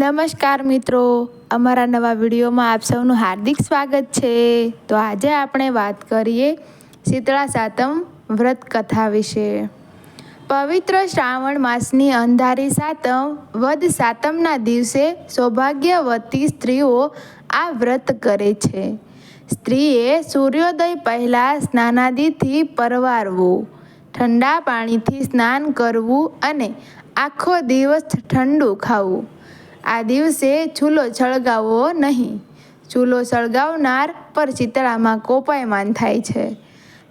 નમસ્કાર મિત્રો, અમારા નવા વિડીયોમાં આપ સૌનું હાર્દિક સ્વાગત છે. તો આજે આપણે વાત કરીએ શીતળા સાતમ વ્રત કથા વિશે. પવિત્ર શ્રાવણ માસની અંધારી સાતમ, વદ સાતમના દિવસે સૌભાગ્યવતી સ્ત્રીઓ આ વ્રત કરે છે. સ્ત્રીએ સૂર્યોદય પહેલાં સ્નાનાદિથી પરવારવું, ઠંડા પાણીથી સ્નાન કરવું અને આખો દિવસ ઠંડુ ખાવું. આ દિવસે ચૂલો સળગાવવો નહીં. ચૂલો સળગાવનાર પર શીતળામાં કોપાયમાન થાય છે.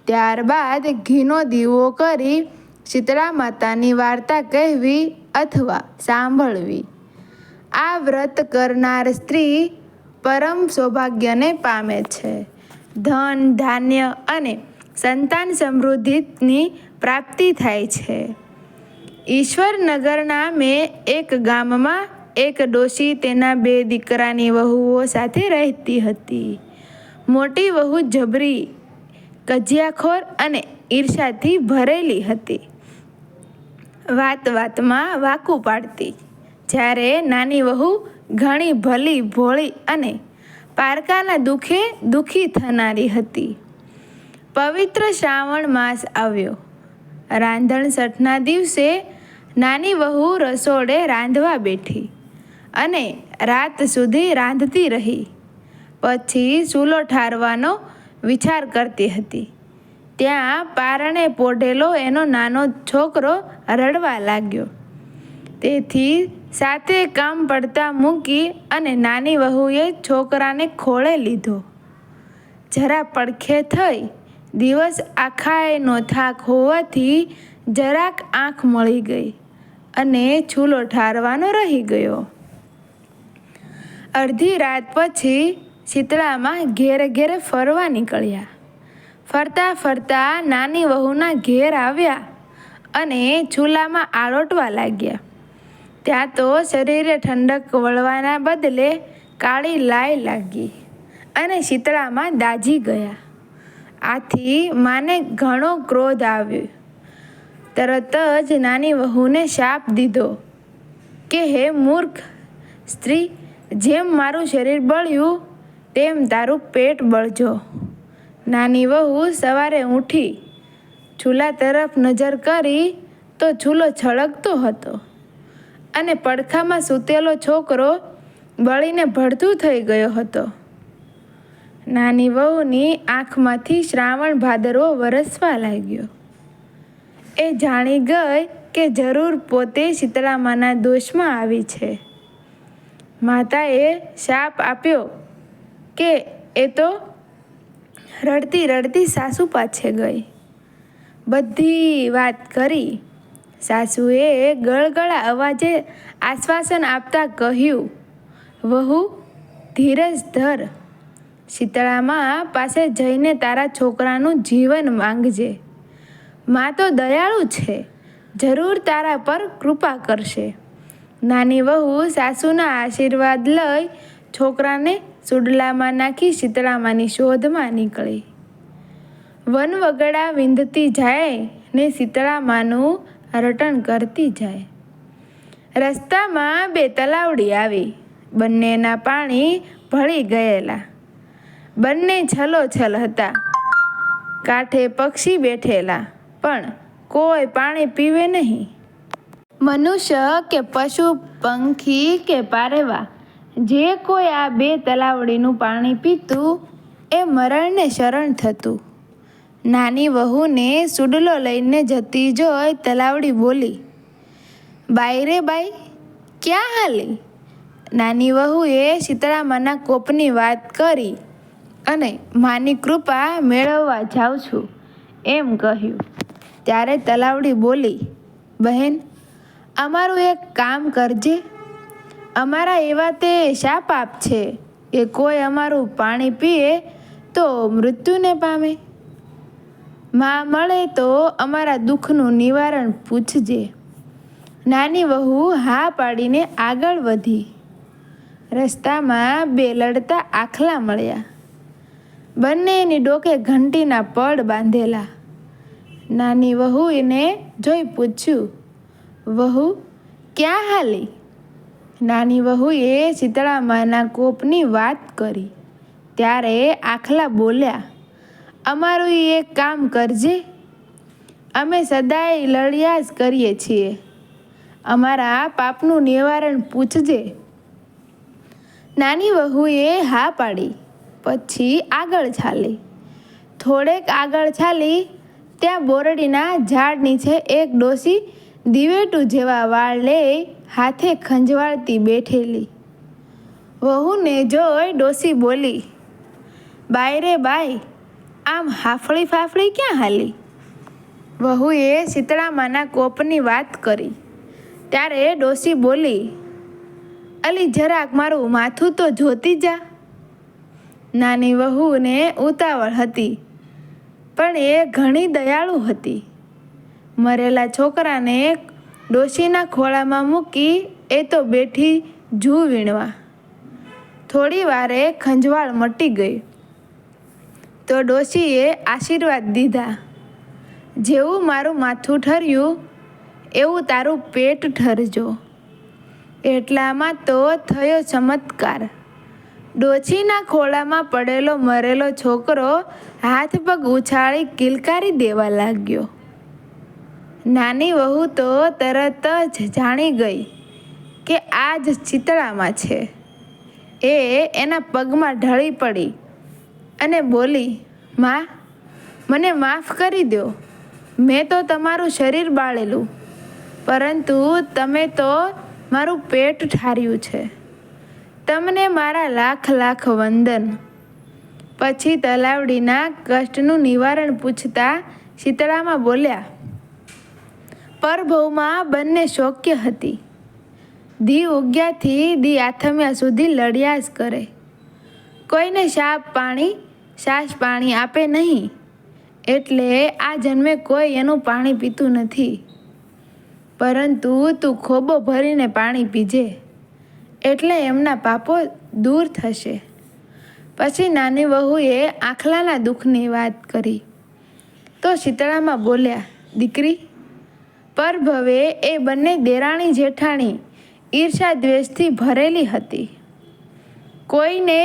ત્યારબાદ ઘીનો દીવો કરી શીતળા માતાની વાર્તા કહેવી અથવા સાંભળવી. આ વ્રત કરનાર સ્ત્રી પરમ સૌભાગ્યને પામે છે. ધન, ધાન્ય અને સંતાન સમૃદ્ધિની પ્રાપ્તિ થાય છે. ઈશ્વરનગર નામે એક ગામમાં એક ડોશી તેના બે દીકરાની વહુઓ સાથે રહેતી હતી. મોટી વહુ જબરી, કજિયાખોર અને ઈર્ષાથી ભરેલી હતી. વાત વાતમાં વાકું પાડતી. જ્યારે નાની વહુ ઘણી ભલી, ભોળી અને પારકાના દુઃખે દુઃખી થનારી હતી. પવિત્ર શ્રાવણ માસ આવ્યો. રાંધણ સઠના દિવસે નાની વહુ રસોડે રાંધવા બેઠી. અને રાત સુધી રાંધતી રહી. પછી ચૂલો ઠારવાનો વિચાર કરતી હતી. ત્યાં પારણે પોઢેલો એનો નાનો છોકરો રડવા લાગ્યો. તેથી સાથે કામ પડતા મૂકી અને નાની વહુએ છોકરાને ખોળે લીધો. જરા પડખે થઈ દિવસ આખાયનો થાક હોવાથી જરાક આંખ મળી ગઈ અને ચૂલો ઠારવાનો રહી ગયો. અડધી રાત પછી શીતળામાં ઘેરે ઘેરે ફરવા નીકળ્યા. ફરતા ફરતા નાની વહુના ઘેર આવ્યા અને ચૂલામાં આળોટવા લાગ્યા. ત્યાં તો શરીરે ઠંડક વળવાના બદલે કાળી લાય લાગી અને શીતળામાં દાજી ગયા. આથી માને ઘણો ક્રોધ આવ્યો. તરત જ નાની વહુને શાપ દીધો કે, હે મૂર્ખ સ્ત્રી જેમ મારું શરીર બળ્યું, તેમ તારું પેટ બળજો. નાની વહુ સવારે ઊઠી, ચૂલા તરફ નજર કરી તો ચૂલો છળકતો હતો અને પડખામાં સૂતેલો છોકરો બળીને ભડથું થઈ ગયો હતો. નાની વહુની આંખમાંથી શ્રાવણ ભાદરવો વરસવા લાગ્યો. એ જાણી ગઈ કે જરૂર પોતે શીતળામાના દોષમાં આવી છે. માતાએ શાપ આપ્યો કે એ તો રડતી રડતી સાસુ પાછે ગઈ. બધી વાત કરી. સાસુએ ગળગળા અવાજે આશ્વાસન આપતા કહ્યું, વહુ, ધીરજ ધર. શીતળામાં પાસે જઈને તારા છોકરાનું જીવન માંગજે. મા તો દયાળુ છે. જરૂર તારા પર કૃપા કરશે. નાની વહુ સાસુના આશીર્વાદ લઈ છોકરાને સુડલામાં નાખી શીતળામાની શોધમાં નીકળી. વનવગડા વિંધતી જાય ને શીતળામાનું રટણ કરતી જાય. રસ્તામાં બે તલાવડી આવી. બંનેના પાણી ભળી ગયેલા. બંને છલોછલ હતા. કાંઠે પક્ષી બેઠેલા. પણ કોઈ પાણી પીવે નહીં. મનુષ્ય કે પશુ, પંખી કે પારેવા, જે કોઈ આ બે તલાવડીનું પાણી પીતું, એ મરણને શરણ થતું. નાની વહુને સુડલો લઈને જતી જોઈ તલાવડી બોલી બાઈ રે બાઈ, ક્યાં હાલી? નાની વહુએ શીતળામાના કોપની વાત કરી અને માની કૃપા મેળવવા જાઉં છું. એમ કહ્યું. ત્યારે તલાવડી બોલી, બહેન અમારું એક કામ કરજે. અમારા એવા તે શા પાપ છે કે કોઈ અમારું પાણી પીએ તો મૃત્યુને પામે. માં મળે તો અમારા દુઃખનું નિવારણ પૂછજે. નાની વહુ હા પાડીને આગળ વધી. રસ્તામાં બે લડતા આખલા મળ્યા. બંનેની ડોકે ઘંટીના પડ બાંધેલા. નાની વહુ એને જોઈ પૂછ્યું વહુ, ક્યાં હાલી? નાની વહુએ શીતળામાના કોપની વાત કરી. ત્યારે આખલા બોલ્યા, અમારું એક કામ કરજે. અમે સદાય લડ્યા જ કરીએ છીએ. અમારા પાપનું નિવારણ પૂછજે. નાની વહુએ હા પાડી, પછી આગળ ચાલી. થોડેક આગળ ચાલી, ત્યાં બોરડીના ઝાડ નીચે એક ડોસી દિવેટું જેવા વાળ લઈ હાથે ખંજવાળતી બેઠેલી. વહુને જોઈ ડોસી બોલી બાય રે બાય, આમ હાફળી ફાફળી ક્યાં હાલી? વહુએ શીતળામાના કોપની વાત કરી. ત્યારે ડોસી બોલી, અલી જરાક મારું માથું તો જોતી જા. નાની વહુને ઉતાવળ હતી, પણ એ ઘણી દયાળુ હતી. મરેલા છોકરાને ડોશીના ખોળામાં મૂકી એ તો બેઠી જૂ વીણવા. થોડી વારે ખંજવાળ મટી ગઈ તો ડોશીએ આશીર્વાદ દીધા. જેવું મારું માથું ઠર્યું, એવું તારું પેટ ઠરજો. એટલામાં તો થયો ચમત્કાર. ડોશીના ખોળામાં પડેલો મરેલો છોકરો હાથ પગ ઉછાળી કિલકારી દેવા લાગ્યો. નાની વહુ તો તરત જ જાણી ગઈ કે આ જ ચિતળામાં છે. એ એના પગમાં ઢળી પડી અને બોલી, માં, મને માફ કરી દો. મેં તો તમારું શરીર બાળેલું, પરંતુ તમે તો મારું પેટ ઠાર્યું છે. તમને મારા લાખ લાખ વંદન. પછી તલાવડીના કષ્ટનું નિવારણ પૂછતા શીતળામાં બોલ્યા પરભવમાં બંને શોક્ય હતી. દી ઉગ્યાથી દી આથમ્યા સુધી લડ્યા જ કરે. કોઈને શાપ પાણી સાસ પાણી આપે નહીં. એટલે આ જન્મે કોઈ એનું પાણી પીતું નથી. પરંતુ તું ખોબો ભરીને પાણી પીજે. એટલે એમના પાપો દૂર થશે. પછી નાની વહુએ આખલાના દુઃખની વાત કરી. તો શીતળામાં બોલ્યા, દીકરી પરભવે એ બંને દેરાણી જેઠાણી ઈર્ષા દ્વેષથી ભરેલી હતી. કોઈને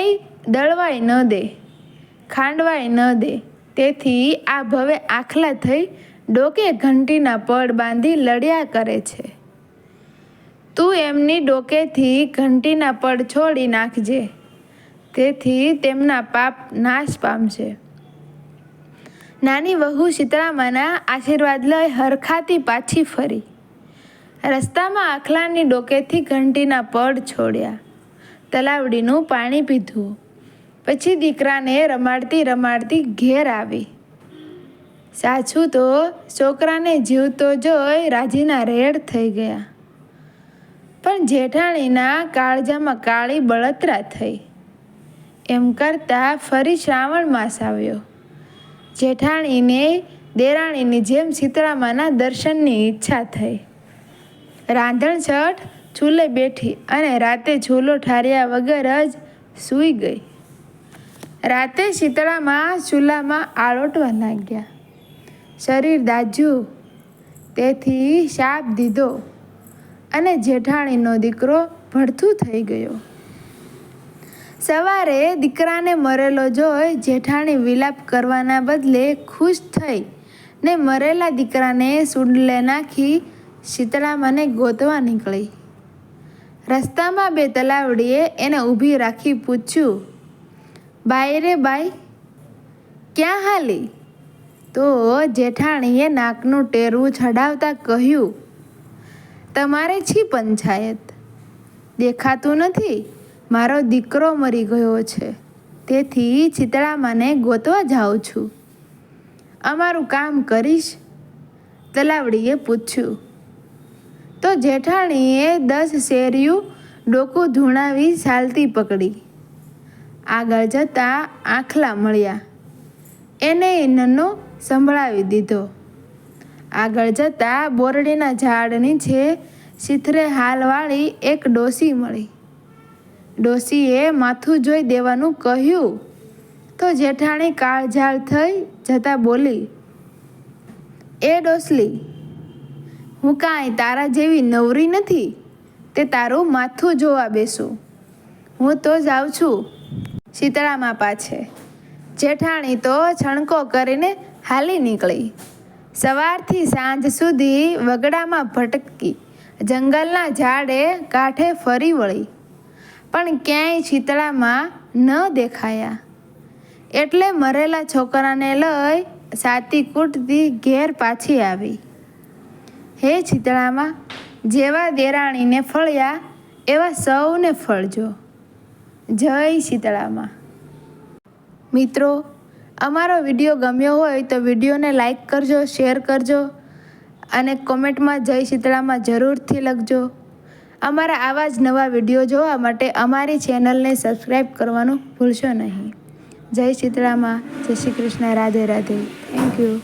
દળવાય ન દે ખાંડવાય ન દે. તેથી આ ભવે આખલા થઈ ડોકે ઘંટીના પડ બાંધી લડ્યા કરે છે. તું એમની ડોકેથી ઘંટીના પડ છોડી નાખજે, તેથી તેમના પાપ નાશ પામશે. નાની વહુ શીતળામાના આશીર્વાદ લઈ હરખાતી પાછી ફરી. રસ્તામાં આખલાની ડોકેથી ઘંટીના પડ છોડ્યા. તલાવડીનું પાણી પીધું. પછી દીકરાને રમાડતી રમાડતી ઘેર આવી. સાચું તો છોકરાને જીવતો જોઈ રાજીના રેડ થઈ ગયા. પણ જેઠાણીના કાળજામાં કાળી બળતરા થઈ. એમ કરતાં ફરી શ્રાવણ માસ આવ્યો. જેઠાણીને, દેરાણીની જેમ શીતળામાના દર્શનની ઈચ્છા થઈ. રાંધણ છઠ ચૂલે બેઠી અને રાતે ચૂલો ઠાર્યા વગર જ સૂઈ ગઈ. રાતે શીતળામાં ચૂલામાં આળોટવા લાગ્યા. શરીર દાજ્યું, તેથી શાપ દીધો. અને જેઠાણીનો દીકરો ભડથું થઈ ગયો. સવારે દીકરાને મરેલો જોઈ જેઠાણી વિલાપ કરવાના બદલે ખુશ થઈ ને મરેલા દીકરાને સુંડલે નાખી શીતળા મને ગોતવા નીકળી. રસ્તામાં બે તલાવડીએ એને ઊભી રાખી પૂછ્યું બાઈ રે બાઈ ક્યાં હાલી? તો જેઠાણીએ નાકનું ટેરવું ચડાવતા કહ્યું, તમારે છી પંચાયત દેખાતું નથી? મારો દીકરો મરી ગયો છે. તેથી ચિતળામાને ગોતવા જાઉં છું. અમારું કામ કરીશ? તલાવડીએ પૂછ્યું. તો જેઠાણીએ દસ શેરિયું ડોકું ધૂણાવી ચાલતી પકડી. આગળ જતાં આખલા મળ્યા. એને નનો સંભળાવી દીધો. આગળ જતાં બોરડીના ઝાડ નીચે સિથરે હાલવાળી એક ડોસી મળી. ડોસીએ માથું જોઈ દેવાનું કહ્યું. તો જેઠાણી કાળઝાળ થઈ જતાં બોલી, એ ડોસલી હું કાંઈ તારા જેવી નવરી નથી? તે તારું માથું જોવા બેસું. હું તો જાઉં છું શીતળામાં પાછે. જેઠાણી તો છણકો કરીને હાલી નીકળી. સવારથી સાંજ સુધી વગડામાં ભટકી, જંગલના ઝાડે કાંઠે ફરી વળી. પણ ક્યાંય શીતળામાં ન દેખાયા. એટલે મરેલા છોકરાને લઈ સાતી કૂટતી ઘેર પાછી આવી. હે શીતળામાં, જેવા દેરાણીને ફળ્યા, એવા સૌને ફળજો. જય શીતળામાં. મિત્રો, અમારો વીડિયો ગમ્યો હોય તો વિડીયોને લાઈક કરજો, શેર કરજો અને કોમેન્ટમાં જય શીતળામાં જરૂરથી લખજો. અમારા આવા જ નવા વીડિયો જોવા માટે અમારી ચેનલને સબસ્ક્રાઈબ કરવાનું ભૂલશો નહીં. જય સીતરામા જય શ્રી કૃષ્ણ. રાધે રાધે. Thank you